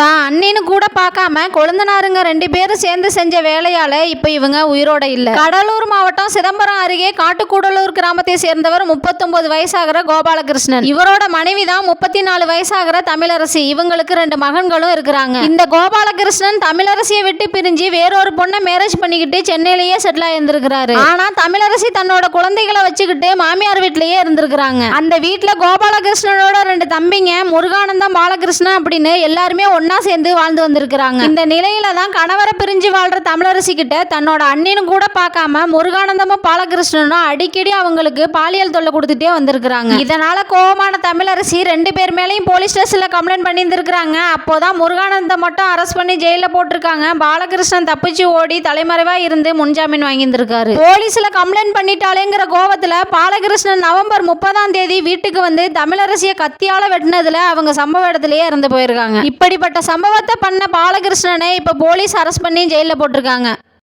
தான் அண்ணின்னு கூட பார்க்காம கொழுந்தனாருங்க ரெண்டு பேரும் சேர்ந்து செஞ்ச வேலையால இப்ப இவங்க உயிரோட இல்ல. கடலூர் மாவட்டம் சிதம்பரம் அருகே காட்டுக்கூடலூர் கிராமத்தை சேர்ந்தவர் முப்பத்தொன்பது வயசாகிற கோபாலகிருஷ்ணன். இவரோட மனைவி தான் முப்பத்தி நாலு வயசாகிற தமிழரசி. இவங்களுக்கு ரெண்டு மகன்களும் இருக்கிறாங்க. இந்த கோபாலகிருஷ்ணன் தமிழரசியை விட்டு பிரிஞ்சு வேறொரு பொண்ணை மேரேஜ் பண்ணிக்கிட்டு சென்னையிலேயே செட்டில் ஆயிருந்திருக்கிறாரு. ஆனா தமிழரசி தன்னோட குழந்தைகளை வச்சுக்கிட்டு மாமியார் வீட்லயே இருந்திருக்கிறாங்க. அந்த வீட்டுல கோபாலகிருஷ்ணனோட ரெண்டு தம்பிங்க முருகானந்தம் பாலகிருஷ்ணன் அப்படின்னு எல்லாருமே ஒன்னா சேர்ந்து வாழ்ந்து வந்திருக்கிறாங்க. இந்த நிலையில தான் கணவரை பிரிஞ்சு வாழ்ற தமிழரசி கிட்ட தன்னோட அண்ணனும் கூட பார்க்காம முருகானந்தமும் பாலகிருஷ்ணனும் அடிக்கடி அவங்களுக்கு பாலியல் தொல்லை கொடுத்துட்டே வந்திருக்கிறாங்க. இதனால கோவமான தமிழரசி ரெண்டு பேர் மேலேயும் போலீஸ் ஸ்டேஷன்ல கம்ப்ளைண்ட் பண்ணியிருந்திருக்கிறாங்க. அப்போதான் முருகானந்தம் மட்டும் அரெஸ்ட் பண்ணி ஜெயில போட்டிருக்காங்க. பாலகிருஷ்ணன் தப்பிச்சு ஓடி தலைமறைவா இருந்து முன்ஜாமீன் வாங்கியிருந்திருக்காரு. போலீஸ்ல கம்ப்ளைண்ட் பண்ணிட்டாலேங்கிற கோபத்துல பாலகிருஷ்ணன் நவம்பர் முப்பதாம் தேதி வீட்டுக்கு வந்து தமிழரசியை கத்தியால வெட்டினதுல அவங்க சம்பவ இடத்துலயே இறந்து போயிருக்காங்க. இப்படிப்பட்ட சம்பவத்தை பண்ண பாலகிருஷ்ணனை இப்போ போலீஸ் அரெஸ்ட் பண்ணி ஜெயிலில் போட்டிருக்காங்க.